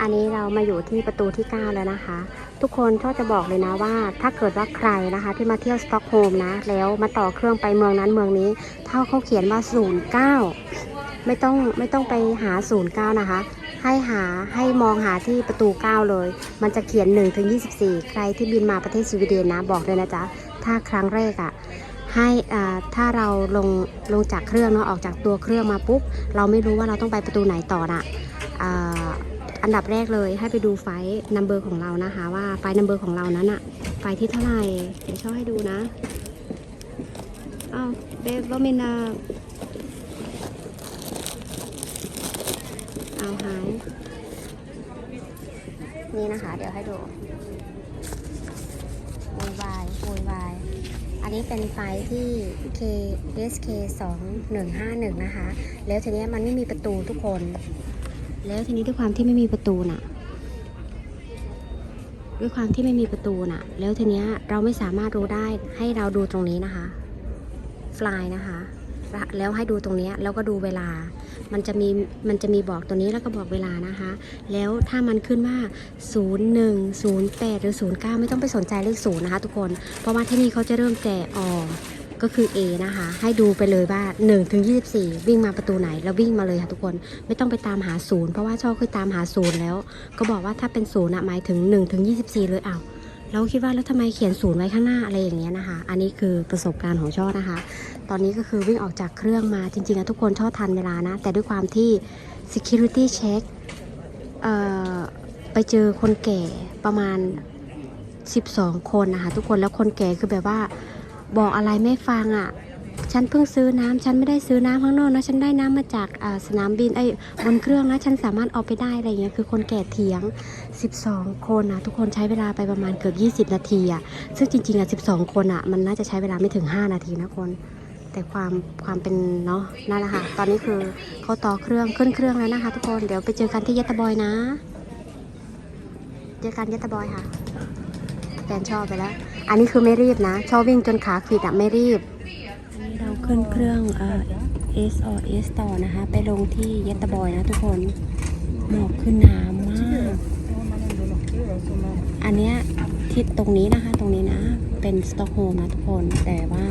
อันนี้เรามาอยู่ที่ประตูที่ 9 แล้วนะคะ ทุกคนชอบจะบอกเลยนะว่าถ้าเกิดว่าใครนะคะ ที่มาเที่ยวสต็อกโฮล์มนะ แล้วมาต่อเครื่องไปเมืองนั้นเมืองนี้ถ้าเขาเขียนว่า 09 ไม่ต้องไม่ต้องไปหา 09 นะคะ ให้หาให้มองหาที่ประตู 9 เลย มันจะเขียน1ถึง24 ใครที่บินมาประเทศสวีเดนนะ บอกเลยนะจ๊ะ ถ้าครั้งแรกอะ่ะให้อ่าถ้าเราลงลงจากเครื่องเนาะออกจากตัวเครื่องมาปุ๊บเราไม่รู้ว่าเราต้องไปประตูไหนต่อน่ะอ่า อันดับแรกเลยให้ไปดูไฟนัมเบอร์ของเรานะคะ ว่าไฟนัมเบอร์ของเรานั้นอะไฟที่เท่าไหร่เดี๋ยวชอให้ดูนะอ้าวเบฟว่ามินาเอาหายนี่นะคะ เดี๋ยวให้ดูโวยวายโวยวายอันนี้เป็นไฟที่ K SK 2151 นะคะ แล้วทีนี้มันไม่มีประตูทุกคน แล้วทีนี้ด้วยความที่ไม่มีประตูน่ะ ด้วยความที่ไม่มีประตูน่ะ แล้วทีเนี้ยเราไม่สามารถรู้ได้ให้เราดูตรงนี้นะคะฟลายนะคะ แล้วให้ดูตรงเนี้ยแล้วก็ดูเวลา มันจะมีมันจะมีบอกตัวนี้แล้วก็บอกเวลานะคะ แล้วถ้ามันขึ้นว่า 01 08 หรือ 09 ไม่ต้องไปสนใจเลขศูนย์นะคะทุกคน เพราะว่าที่นี่เขาจะเริ่มแจกออก็คือ A นะคะ ให้ดูไปเลยว่า1ถึง24 วิ่งมาประตูไหน แล้ววิ่งมาเลยค่ะทุกคนไม่ต้องไปตามหาศูนย์เพราะว่าชอบเคยตามหาศูนย์แล้ว ก็บอกว่าถ้าเป็นศูนย์อะหมายถึง1ถึง24 เลยอ้าวเราคิดว่าแล้วทำไมเขียนศูนย์ไว้ข้างหน้าอะไรอย่างเงี้ยนะคะ อันนี้คือประสบการณ์ของช่อนะคะ ตอนนี้ก็คือวิ่งออกจากเครื่องมาจริงๆอะทุกคนชอบทันเวลานะ แต่ด้วยความที่ security check เอ่อไปเจอคนแก่ประมาณ 12 คนนะคะ ทุกคนแล้วคนแก่คือแบบว่า บอกอะไรไม่ฟังอะ่ะ ฉันเพิ่งซื้อน้ำฉันไม่ได้ซื้อน้ำข้างนอกนะ ฉันได้น้ำมาจากสนามบินไอ้ยบนเครื่องนะ ฉันสามารถเอาไปได้อะไรเงี้ย คือคนแก่เถียง 12 คนนะทุกคนใช้เวลาไปประมาณเกือบ 20 นาทีอะ่ะ ซึ่งจริงๆอะ 12 คนอะ่ะ มันน่าจะใช้เวลาไม่ถึง 5 นาทีนะคน แต่ความความเป็นเนาะ นั่นแหละค่ะ ตอนนี้คือเขาต่อเครื่องขึ้นเครื่องแล้วนะคะ ทุกคน เดี๋ยวไปเจอกันที่ยัตาบอยนะ เจอกันยัตตาบอยค่ะแฟนชอบไปแล้ว อันนี้คือไม่รีบนะ ชอบวิ่งจนขาขีดอะไม่รีบ อันนี้เราขึ้นเครื่องเอ่อ S O S ต่อนะคะ ไปลงที่ยัตตาบอยนะทุกคนหมอกขึ้นหน้ำมาก อันเนี้ยที่ตรงนี้นะคะ ตรงนี้นะ เป็นสต็อกโฮล์มนะทุกคน แต่ว่า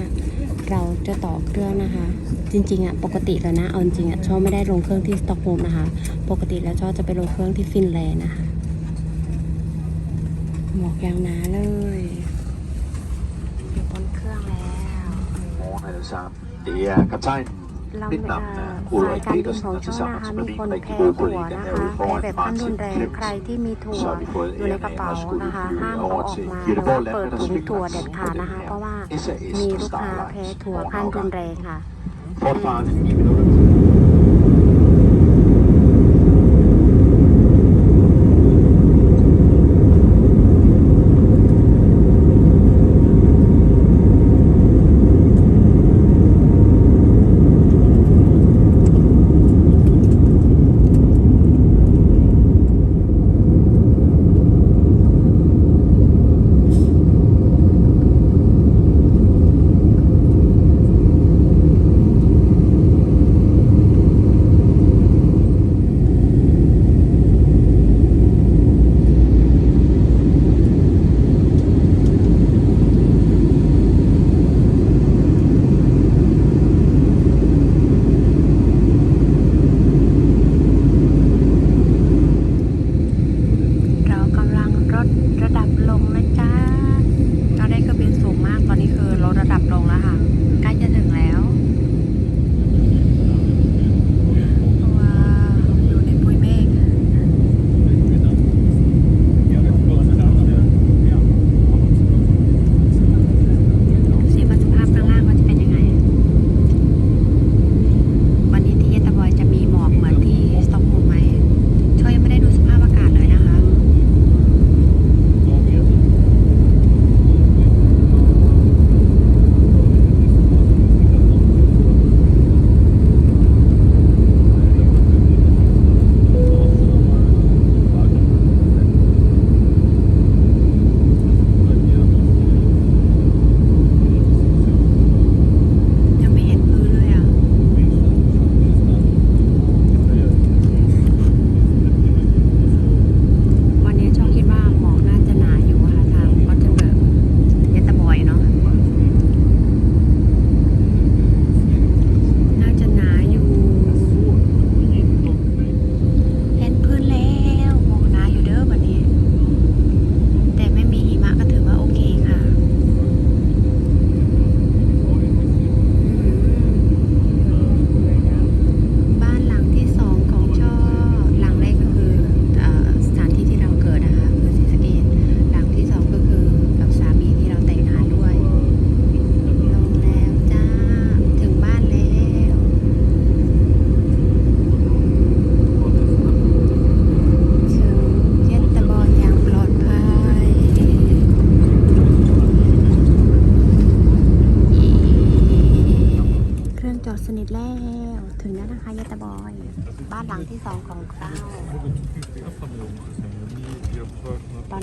เราจะต่อเครื่องนะคะ จริงๆอะปกติแล้วนะเอาจริงอะชอบไม่ได้ลงเครื่องที่สต็อกโฮล์มนะคะ ปกติแล้วชอบจะไปลงเครื่องที่ฟินแลนด์นะคะ หมอกยางหนาเลย ง og ช่อง tilsammen นะคะ med มี min คน rigtig แพ้ gode ถั่ว kollega นะคะ herude แพ้ foran แบบขั้นรุ Martin นแรง Klemt. ใครที่มีถั่ว Så har vi fået อยู่ใน æren กระ af เป๋า at skulle นะคะ flyve ห้ามเอา over ออก til มาหรือ Göteborg ว่าเปิด Landmand ถุ og งถั่ว Svikmans เด็ด på ขาด den นะคะเพราะว่า her SAS มีลูกค้า Starlight แพ้ถั่วขั้นรุนแรงค่ะ Fortfarande 9 minutter. ต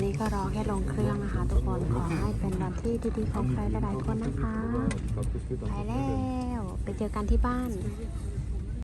นี้ก็รอแค่ลงเครื่องนะคะ ทุกคน ขอให้เป็นวันที่ดีๆของใครหลายๆคนนะคะ ไปแล้ว ไปเจอกันที่บ้าน